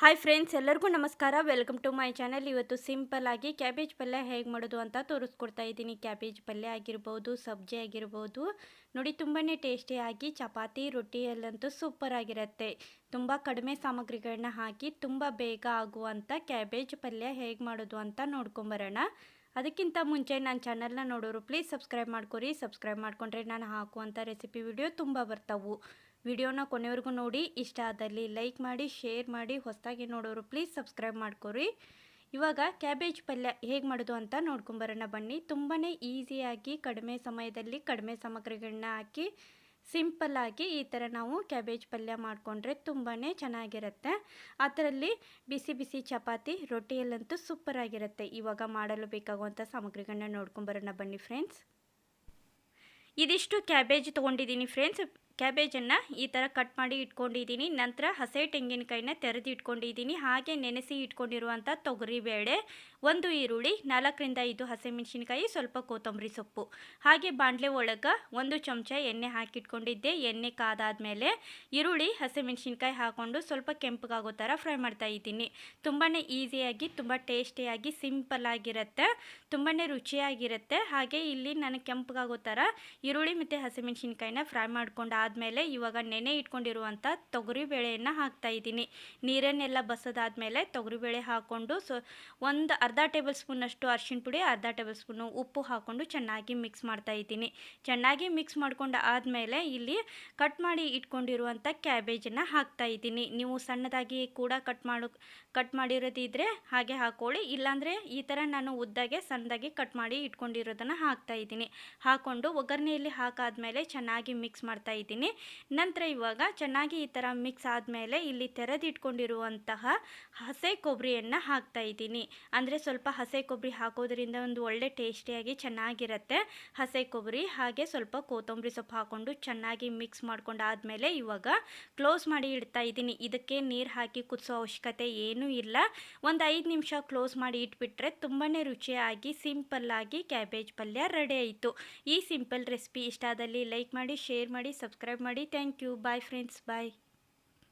Hi friends ಎಲ್ಲರಿಗೂ ನಮಸ್ಕಾರ. Welcome to my channel ಇವತ್ತು ಸಿಂಪಲ್ ಆಗಿ ಕ್ಯಾಬೇಜ್ ಪಲ್ಯ ಹೇಗೆ ಮಾಡೋದು ಅಂತ ತೋರಿಸ್ಕೊಡ್ತಾ ಇದ್ದೀನಿ. ಕ್ಯಾಬೇಜ್ ಪಲ್ಯ ಆಗಿರ್ಬೋದು, ಸಬ್ಜಿ ಆಗಿರ್ಬೋದು. ನೋಡಿ ತುಂಬಾ ಟೇಸ್ಟಿಯಾಗಿ ಚಪಾತಿ ರೊಟ್ಟಿಯಲ್ಲಂತೂ ಸೂಪರ್ ಆಗಿರುತ್ತೆ. ತುಂಬ ಕಡಿಮೆ ಸಾಮಗ್ರಿಗಳನ್ನ ಹಾಕಿ ತುಂಬ ಬೇಗ ಆಗುವಂಥ ಕ್ಯಾಬೇಜ್ ಪಲ್ಯ ಹೇಗೆ ಮಾಡೋದು ಅಂತ ನೋಡ್ಕೊಂಬರೋಣ. ಅದಕ್ಕಿಂತ ಮುಂಚೆ ನನ್ನ ಚಾನಲ್ನ ನೋಡೋರು ಪ್ಲೀಸ್ ಸಬ್ಸ್ಕ್ರೈಬ್ ಮಾಡ್ಕೊರಿ. ಸಬ್ಸ್ಕ್ರೈಬ್ ಮಾಡ್ಕೊಂಡ್ರೆ ನಾನು ಹಾಕುವಂಥ ರೆಸಿಪಿ ವಿಡಿಯೋ ತುಂಬ ಬರ್ತಾವು. ವಿಡಿಯೋನ ಕೊನೆವರೆಗೂ ನೋಡಿ. ಇಷ್ಟ ಆದಲ್ಲಿ ಲೈಕ್ ಮಾಡಿ, ಶೇರ್ ಮಾಡಿ, ಹೊಸದಾಗಿ ನೋಡೋರು ಪ್ಲೀಸ್ ಸಬ್ಸ್ಕ್ರೈಬ್ ಮಾಡ್ಕೊರಿ. ಇವಾಗ ಕ್ಯಾಬೇಜ್ ಪಲ್ಯ ಹೇಗೆ ಮಾಡೋದು ಅಂತ ನೋಡ್ಕೊಂಬರೋಣ ಬನ್ನಿ. ತುಂಬಾ ಈಸಿಯಾಗಿ ಕಡಿಮೆ ಸಮಯದಲ್ಲಿ ಕಡಿಮೆ ಸಾಮಗ್ರಿಗಳನ್ನ ಹಾಕಿ ಸಿಂಪಲ್ಲಾಗಿ ಈ ಥರ ನಾವು ಕ್ಯಾಬೇಜ್ ಪಲ್ಯ ಮಾಡಿಕೊಂಡ್ರೆ ತುಂಬಾ ಚೆನ್ನಾಗಿರುತ್ತೆ. ಅದರಲ್ಲಿ ಬಿಸಿ ಬಿಸಿ ಚಪಾತಿ, ರೊಟ್ಟಿಯಲ್ಲಂತೂ ಸೂಪರಾಗಿರುತ್ತೆ ಇವಾಗ ಮಾಡಲು ಬೇಕಾಗುವಂಥ ಸಾಮಗ್ರಿಗಳನ್ನ ನೋಡ್ಕೊಂಬರೋಣ ಬನ್ನಿ ಫ್ರೆಂಡ್ಸ್. ಇದಿಷ್ಟು ಕ್ಯಾಬೇಜ್ ತೊಗೊಂಡಿದ್ದೀನಿ ಫ್ರೆಂಡ್ಸ್. ಕ್ಯಾಬೇಜನ್ನು ಈ ಥರ ಕಟ್ ಮಾಡಿ ಇಟ್ಕೊಂಡಿದ್ದೀನಿ. ನಂತರ ಹಸೆ ತೆಂಗಿನಕಾಯಿನ ತೆರೆದು ಇಟ್ಕೊಂಡಿದ್ದೀನಿ. ಹಾಗೆ ನೆನೆಸಿ ಇಟ್ಕೊಂಡಿರುವಂಥ ತೊಗರಿಬೇಳೆ ಒಂದು ಈರುಳ್ಳಿ, ನಾಲ್ಕರಿಂದ ಐದು ಹಸಿಮೆಣಸಿನ್ಕಾಯಿ ಸ್ವಲ್ಪ ಕೊತ್ತಂಬರಿ ಸೊಪ್ಪು. ಹಾಗೆ ಬಾಣಲೆ ಒಳಗೆ ಒಂದು ಚಮಚ ಎಣ್ಣೆ ಹಾಕಿಟ್ಕೊಂಡಿದ್ದೆ. ಎಣ್ಣೆ ಕಾದಾದಮೇಲೆ ಈರುಳ್ಳಿ ಹಸಿಮೆಣಸಿನ್ಕಾಯಿ ಹಾಕ್ಕೊಂಡು ಸ್ವಲ್ಪ ಕೆಂಪಗಾಗೋ ಥರ ಫ್ರೈ ಮಾಡ್ತಾ ಇದ್ದೀನಿ. ತುಂಬಾ ಈಸಿಯಾಗಿ, ತುಂಬ ಟೇಸ್ಟಿಯಾಗಿ, ಸಿಂಪಲ್ ಆಗಿರುತ್ತೆ ತುಂಬಾ ರುಚಿಯಾಗಿರುತ್ತೆ. ಹಾಗೆ ಇಲ್ಲಿ ನಾನು ಕೆಂಪಗಾಗೋ ಥರ ಈರುಳ್ಳಿ ಮತ್ತು ಹಸಿಮೆಣಸಿನ್ಕಾಯಿನ ಫ್ರೈ ಮಾಡ್ಕೊಂಡು ಆದಮೇಲೆ ಇವಾಗ ನೆನೆ ಇಟ್ಕೊಂಡಿರುವಂಥ ತೊಗರಿಬೇಳೆಯನ್ನು ಹಾಕ್ತಾ ಇದ್ದೀನಿ. ನೀರನ್ನೆಲ್ಲ ಬಸದಾದ್ಮೇಲೆ ತೊಗರಿಬೇಳೆ ಹಾಕ್ಕೊಂಡು ಸೊ, ಒಂದು ಅರ್ಧ ಟೇಬಲ್ ಸ್ಪೂನಷ್ಟು ಅರ್ಶಿಣ ಪುಡಿ, ಅರ್ಧ ಟೇಬಲ್ ಸ್ಪೂನು ಉಪ್ಪು ಹಾಕ್ಕೊಂಡು ಚೆನ್ನಾಗಿ ಮಿಕ್ಸ್ ಮಾಡ್ತಾ ಇದ್ದೀನಿ. ಚೆನ್ನಾಗಿ ಮಿಕ್ಸ್ ಮಾಡ್ಕೊಂಡು ಆದಮೇಲೆ ಇಲ್ಲಿ ಕಟ್ ಮಾಡಿ ಇಟ್ಕೊಂಡಿರುವಂಥ ಕ್ಯಾಬೇಜನ್ನು ಹಾಕ್ತಾ ಇದ್ದೀನಿ. ನೀವು ಸಣ್ಣದಾಗಿ ಕೂಡ ಕಟ್ ಮಾಡು, ಕಟ್ ಮಾಡಿರೋದಿದ್ರೆ ಹಾಗೆ ಹಾಕ್ಕೊಳ್ಳಿ ಇಲ್ಲಾಂದರೆ ಈ ಥರ ನಾನು ಉದ್ದಾಗೆ ಸಣ್ಣದಾಗಿ ಕಟ್ ಮಾಡಿ ಇಟ್ಕೊಂಡಿರೋದನ್ನು ಹಾಕ್ತಾ ಇದ್ದೀನಿ. ಹಾಕ್ಕೊಂಡು ಒಗ್ಗರಣೆಯಲ್ಲಿ ಹಾಕಾದ್ಮೇಲೆ ಚೆನ್ನಾಗಿ ಮಿಕ್ಸ್ ಮಾಡ್ತಾ ಇದ್ದೀನಿ. ನಂತರ ಇವಾಗ ಚೆನ್ನಾಗಿ ಈ ಥರ ಮಿಕ್ಸ್ ಆದಮೇಲೆ ಇಲ್ಲಿ ತೆರೆದಿಟ್ಕೊಂಡಿರುವಂತಹ ಹಸೆ ಕೊಬ್ಬರಿಯನ್ನು ಹಾಕ್ತಾ ಇದ್ದೀನಿ. ಅಂದರೆ ಸ್ವಲ್ಪ ಹಸೆ ಕೊಬ್ಬರಿ ಹಾಕೋದ್ರಿಂದ ಒಂದು ಒಳ್ಳೆ ಟೇಸ್ಟಿಯಾಗಿ ಚೆನ್ನಾಗಿರುತ್ತೆ. ಹಸೆ ಕೊಬ್ಬರಿ ಹಾಗೆ ಸ್ವಲ್ಪ ಕೊತ್ತಂಬರಿ ಸೊಪ್ಪು ಹಾಕ್ಕೊಂಡು ಚೆನ್ನಾಗಿ ಮಿಕ್ಸ್ ಮಾಡ್ಕೊಂಡು ಆದಮೇಲೆ ಇವಾಗ ಕ್ಲೋಸ್ ಮಾಡಿ ಇಡ್ತಾ ಇದ್ದೀನಿ. ಇದಕ್ಕೆ ನೀರು ಹಾಕಿ ಕುದಿಸೋ ಅವಶ್ಯಕತೆ ಏನೂ ಇಲ್ಲ. ಒಂದು ಐದು ನಿಮಿಷ ಕ್ಲೋಸ್ ಮಾಡಿ ಇಟ್ಬಿಟ್ರೆ ತುಂಬಾ ರುಚಿಯಾಗಿ ಸಿಂಪಲ್ಲಾಗಿ ಕ್ಯಾಬೇಜ್ ಪಲ್ಯ ರೆಡಿ ಆಯಿತು. ಈ ಸಿಂಪಲ್ ರೆಸಿಪಿ ಇಷ್ಟ ಆದಲ್ಲಿ ಲೈಕ್ ಮಾಡಿ, ಶೇರ್ ಮಾಡಿ ಸಬ್ಸ್ಕ್ರೈಬ್ ಮಾಡಿ. Thank you bye friends bye